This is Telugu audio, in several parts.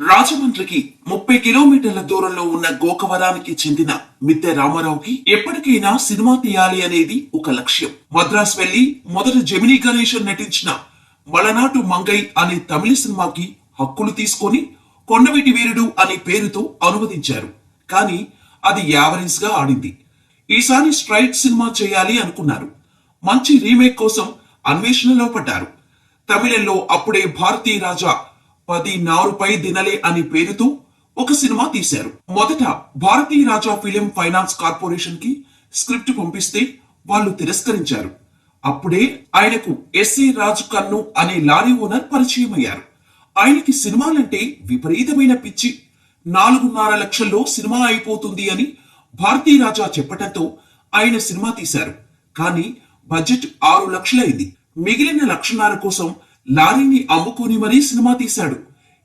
రాజమండ్రికి ముప్పై కిలోమీటర్ల దూరంలో ఉన్న గోకవరానికి చెందిన మిద్దె రామారావుకి ఎప్పటికైనా సినిమా తీయాలి అనేది ఒక లక్ష్యం. మద్రాస్ వెళ్ళి మొదట జమినీ గణేశన్ నటించిన మలనాటు మంగై అనే తమిళ సినిమాకి హక్కులు తీసుకొని కొండవీటి వీరుడు అనే పేరుతో అనువదించారు. కానీ అది యావరేజ్గా ఆడింది. ఈసారి స్ట్రైట్ సినిమా చేయాలి అనుకున్నారు. మంచి రీమేక్ కోసం అన్వేషణలో పడ్డారు. తమిళంలో అప్పుడే భారతీయ రాజా పది నారుపై దినలే అనే పేరుతో ఒక సినిమా తీశారు. మొదట భారతీయ రాజా ఫిలిం ఫైనాన్స్ కార్పొరేషన్కి స్క్రిప్ట్ పంపిస్తే వాళ్ళు తిరస్కరించారు. అప్పుడే ఆయనకు ఎస్ఏ రాజు కన్ను అనే లారీ ఓనర్ పరిచయం అయ్యారు ఆయనకి సినిమాలంటే విపరీతమైన పిచ్చి. నాలుగున్నర లక్షల్లో సినిమా అయిపోతుంది అని భారతీ రాజా చెప్పటంతో ఆయన సినిమా తీశారు. కానీ బడ్జెట్ ఆరు లక్షలైంది. మిగిలిన లక్షన్నర కోసం లారీని అమ్ముకొని మరీ సినిమా తీశాడు.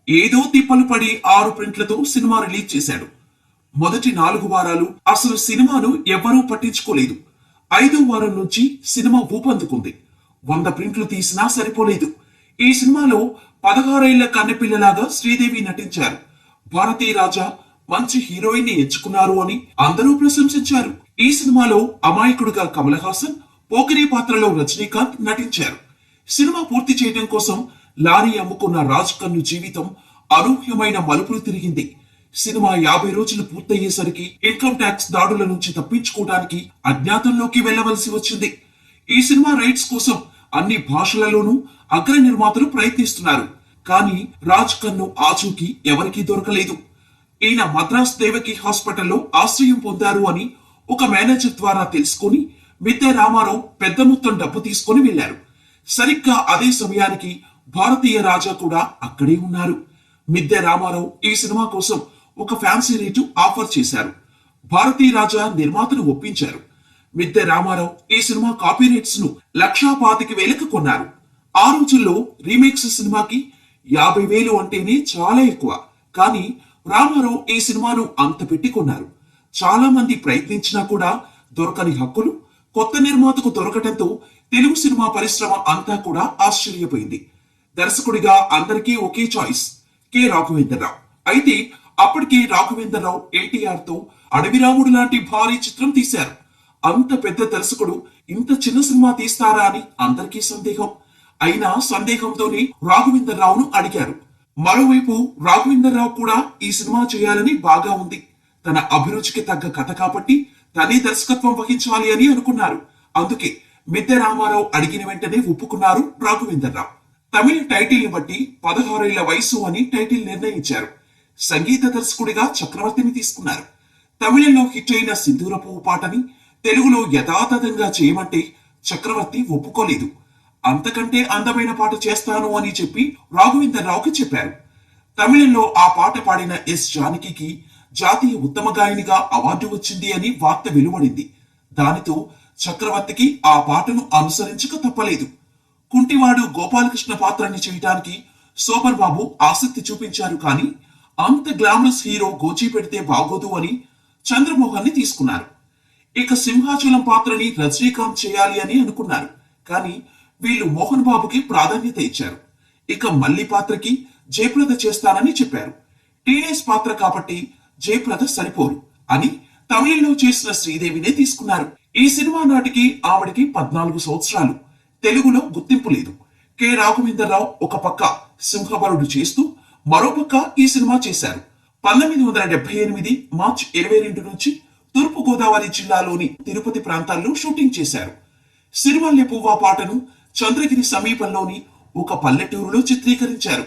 ఏదో తిప్పలు పడి ఆరు ప్రింట్లతో సినిమా రిలీజ్ చేశాడు. మొదటి నాలుగు వారాలు అసలు సినిమాను ఎవరూ పట్టించుకోలేదు. ఐదో వారం నుంచి సినిమా ఊపందుకుంది. వంద ప్రింట్లు తీసినా సరిపోలేదు. ఈ సినిమాలో పదహారేళ్ళ కన్నెపిల్లలాగా శ్రీదేవి నటించారు. భారతీ రాజా మంచి హీరోయిన్ని ఎంచుకున్నారు అని అందరూ ప్రశంసించారు. ఈ సినిమాలో అమాయకుడుగా కమల్ హాసన్ పోకిరి పాత్రలో రజనీకాంత్ నటించారు. సినిమా పూర్తి చేయడం కోసం లారీ అమ్ముకున్న రాజ్ కన్ను జీవితం అనూహ్యమైన మలుపులు తిరిగింది. సినిమా యాభై రోజులు పూర్తయ్యేసరికి ఇన్కమ్ ట్యాక్స్ దాడుల నుంచి తప్పించుకోవడానికి అజ్ఞాతంలోకి వెళ్ళవలసి వచ్చింది. ఈ సినిమా రైట్స్ కోసం అన్ని భాషలలోనూ అగ్ర నిర్మాతలు ప్రయత్నిస్తున్నారు. కానీ రాజ్ కన్ను ఆచూకీ ఎవరికీ దొరకలేదు. ఈయన మద్రాస్ దేవకి హాస్పిటల్లో ఆశ్రయం పొందారు అని ఒక మేనేజర్ ద్వారా తెలుసుకుని మిద్దె రామారావు పెద్ద మొత్తం డబ్బు తీసుకొని వెళ్ళారు సరిగ్గా అదే సమయానికి భారతీయ రాజా కూడా అక్కడే ఉన్నారు. మిద్దె రామారావు ఈ సినిమా కోసం ఒక ఫ్యాన్సీ రేటు ఆఫర్ చేశారు. భారతీ రాజా నిర్మాతను ఒప్పించారు. మిద్దె రామారావు ఈ సినిమా కాపీ రేట్స్ను లక్షా పాతిక వేలకు కొన్నారు. ఆ రోజుల్లో రీమేక్స్ సినిమాకి యాభై వేలు అంటేనే చాలా ఎక్కువ. కానీ రామారావు ఈ సినిమాను అంత పెట్టి కొన్నారు. చాలా మంది ప్రయత్నించినా కూడా దొరకని హక్కులు కొత్త నిర్మాతకు దొరకటంతో తెలుగు సినిమా పరిశ్రమ అంతా కూడా ఆశ్చర్యపోయింది. దర్శకుడిగా అందరికీ ఒకే చాయిస్ కె. రాఘవేంద్రరావు. అయితే అప్పటికి రాఘవేంద్రరావు ఎన్టీఆర్తో అడవిరాముడు లాంటి భారీ చిత్రం తీశారు. అంత పెద్ద దర్శకుడు ఇంత చిన్న సినిమా తీస్తారా అని అందరికీ సందేహం. అయినా సందేహంతోనే రాఘవేంద్రరావును అడిగారు. మరోవైపు రాఘవేంద్రరావు కూడా ఈ సినిమా చేయాలని బాగా ఉంది. తన అభిరుచికి తగ్గ కథ కాబట్టి తనే దర్శకత్వం వహించాలి అని అనుకున్నారు. అందుకే మిద్దె రామారావు అడిగిన వెంటనే ఒప్పుకున్నారు రాఘవేంద్రరావు. తమిళ టైటిల్ బట్టి పదహారేళ్ళ వయసు అని టైటిల్ నిర్ణయించారు. సంగీత దర్శకుడిగా చక్రవర్తిని తీసుకున్నారు. తమిళంలో హిట్ అయిన సింధూర పువ్వు పాటని తెలుగులో యథాతథంగా చేయమంటే చక్రవర్తి ఒప్పుకోలేదు. అంతకంటే అందమైన పాట చేస్తాను అని చెప్పి రాఘవేంద్రరావుకి చెప్పారు. తమిళంలో ఆ పాట పాడిన ఎస్ జానకి జాతీయ ఉత్తమ గాయనిగా అవార్డు వచ్చింది అని వార్త వెలువడింది. దానితో చక్రవర్తికి ఆ పాటను అనుసరించక తప్పలేదు. కుంటివాడు గోపాలకృష్ణ పాత్రని చేయటానికి సోబర్ బాబు ఆసక్తి చూపించారు కానీ అంత గ్లామరస్ హీరో గోచి పెడితే బాగోదు అని చంద్రమోహన్ని తీసుకున్నారు. ఇక సింహాచలం పాత్రని రజనీకాంత్ చేయాలి అని అనుకున్నారు. కానీ వీళ్ళు మోహన్ బాబుకి ప్రాధాన్యత ఇచ్చారు. ఇక మల్లి పాత్రకి జయప్రద చేస్తానని చెప్పారు. టీనేజ్ పాత్ర కాబట్టి జయప్రద సరిపోరు అని తమిళంలో చేసిన శ్రీదేవినే తీసుకున్నారు. ఈ సినిమా నాటికి ఆవిడకి పద్నాలుగు సంవత్సరాలు. తెలుగులో గుర్తింపు లేదు. కె. రాఘవేంద్రరావు ఒక పక్క సింహబరుడు చేస్తూ మరోపక్క ఈ సినిమా చేశారు. పంతొమ్మిది వందల డెబ్బై ఎనిమిది మార్చ్ ఇరవై రెండు నుంచి తూర్పు గోదావరి జిల్లాలోని తిరుపతి ప్రాంతాల్లో షూటింగ్ చేశారు. సిరిమల్లె పువ్వా పాటను చంద్రగిరి సమీపంలోని ఒక పల్లెటూరులో చిత్రీకరించారు.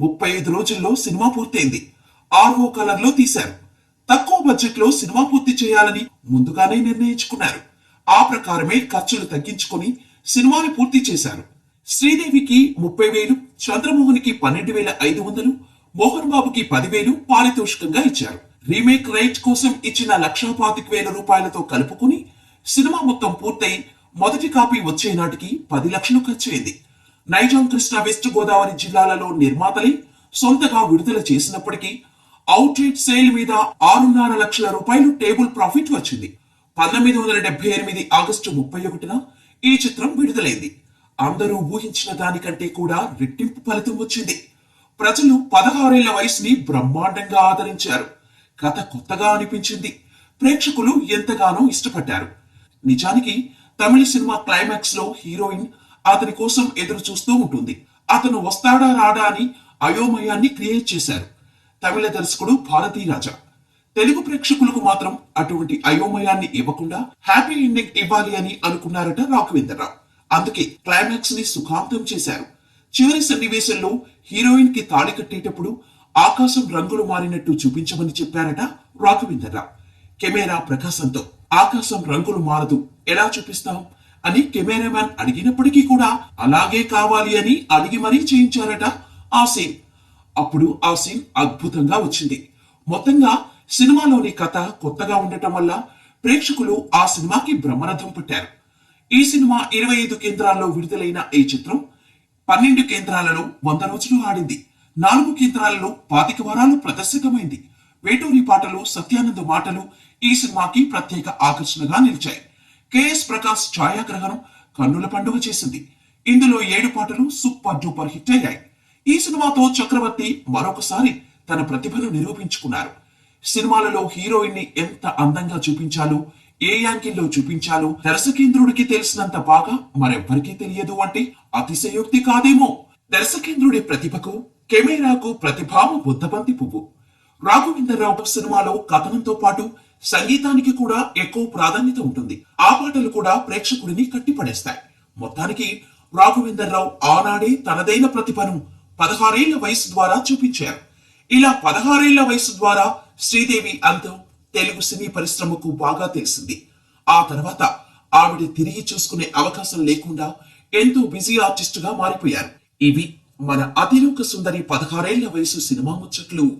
ముప్పై ఐదు రోజుల్లో సినిమా పూర్తయింది. ఆర్ఓ కలర్లో తీశారు. తక్కువ బడ్జెట్లో సినిమా పూర్తి చేయాలని ముందుగానే నిర్ణయించుకున్నారు. ఆ ప్రకారమే ఖర్చులు తగ్గించుకొని సినిమాని పూర్తి చేశారు. శ్రీదేవికి ముప్పై వేలు చంద్రమోహన్కి పన్నెండు వేల ఐదు వందలు మోహన్ బాబుకి పదివేలు పారితోషికంగా ఇచ్చారు. రీమేక్ రైట్ కోసం ఇచ్చిన లక్షా పాతిక వేల రూపాయలతో కలుపుకుని సినిమా మొత్తం పూర్తయి మొదటి కాపీ వచ్చే నాటికి పది లక్షలు ఖర్చయింది. నైజాం కృష్ణా వెస్ట్ గోదావరి జిల్లాలలో నిర్మాతలే సొంతగా విడుదల చేసినప్పటికీ అవుట్ రేట్ సేల్ మీద ఆరున్నర లక్షల రూపాయలు టేబుల్ ప్రాఫిట్ వచ్చింది. పంతొమ్మిది వందల డెబ్బై ఎనిమిది ఆగస్టు ముప్పై ఒకటిన ఈ చిత్రం విడుదలైంది. అందరూ ఊహించిన దానికంటే కూడా రెట్టింపు ఫలితం వచ్చింది. ప్రజలు పదహారేళ్ళ వయసుని బ్రహ్మాండంగా ఆదరించారు. కథ కొత్తగా అనిపించింది. ప్రేక్షకులు ఎంతగానో ఇష్టపడ్డారు. నిజానికి తమిళ సినిమా క్లైమాక్స్లో హీరోయిన్ అతని కోసం ఎదురు చూస్తూ ఉంటుంది. అతను వస్తాడా రాడా అని అయోమయాన్ని క్రియేట్ చేశారు. తమిళ దర్శకుడు భారతీ రాజా తెలుగు ప్రేక్షకులకు మాత్రం అటువంటి అయోమయాన్ని ఇవ్వకుండా హ్యాపీ ఎండింగ్ ఇవ్వాలి అని అనుకున్నారట రాఘవేంద్రరావు. అందుకే క్లైమాక్స్ని సుఖాంతం చేశారు. చివరి సన్నివేశంలో హీరోయిన్కి తాళి కట్టేటప్పుడు ఆకాశం రంగులు మారినట్టు చూపించమని చెప్పారట రాఘవేంద్రరావు. కెమెరా ప్రకాశంతో ఆకాశం రంగులు మారదు ఎలా చూపిస్తాం? అని కెమెరామ్యాన్ అడిగినప్పటికీ కూడా అలాగే కావాలి అని అడిగి మరీ చేయించారట ఆ సీన్. అప్పుడు ఆ సీన్ అద్భుతంగా వచ్చింది. మొత్తంగా సినిమాలోని కథ కొత్తగా ఉండటం వల్ల ప్రేక్షకులు ఆ సినిమాకి బ్రహ్మరథం పట్టారు. ఈ సినిమా ఇరవై ఐదు కేంద్రాల్లో విడుదలైన ఈ చిత్రం పన్నెండు కేంద్రాలలో వంద రోజులు ఆడింది. నాలుగు కేంద్రాలలో పాతిక వారాలు ప్రదర్శితమైంది వేటూరి పాటలు సత్యానంద మాటలు ఈ సినిమాకి ప్రత్యేక ఆకర్షణగా నిలిచాయి. కెఎస్ ప్రకాష్ ఛాయాగ్రహణం కన్నుల పండుగ చేసింది. ఇందులో ఏడు పాటలు సూపర్ డూపర్ హిట్ అయ్యాయి. ఈ సినిమాతో చక్రవర్తి మరొకసారి తన ప్రతిభను నిరూపించుకున్నారు. సినిమాలలో హీరోయిన్ని ఎంత అందంగా చూపించాలో ఏ యాంగిల్లో చూపించాలో దర్శకేంద్రుడికి తెలిసినంత బాగా మరెవ్వరికీ తెలియదు అంటే అతిశయోక్తి కాదేమో. దర్శకేంద్రుడి ప్రతిభకు కెమెరాకు ప్రతిభామ బుద్ధబంతి పువ్వు. రాఘవేంద్రరావు సినిమాలో కథనంతో పాటు సంగీతానికి కూడా ఎక్కువ ప్రాధాన్యత ఉంటుంది. ఆ పాటలు కూడా ప్రేక్షకుడిని కట్టిపడేస్తాయి. మొత్తానికి రాఘవేంద్రరావు ఆనాడే తనదైన ప్రతిభను పదహారేళ్ళ వయసు ద్వారా చూపించారు. ఇలా పదహారేళ్ళ వయసు ద్వారా శ్రీదేవి అందం తెలుగు సినీ పరిశ్రమకు బాగా తెలిసింది. ఆ తర్వాత ఆవిడ తిరిగి చూసుకునే అవకాశం లేకుండా ఎంతో బిజీ ఆర్టిస్ట్గా మారిపోయారు. ఇవి మన అతిలోక సుందరి పదహారేళ్ళ వయసు సినిమా ముచ్చట్లు.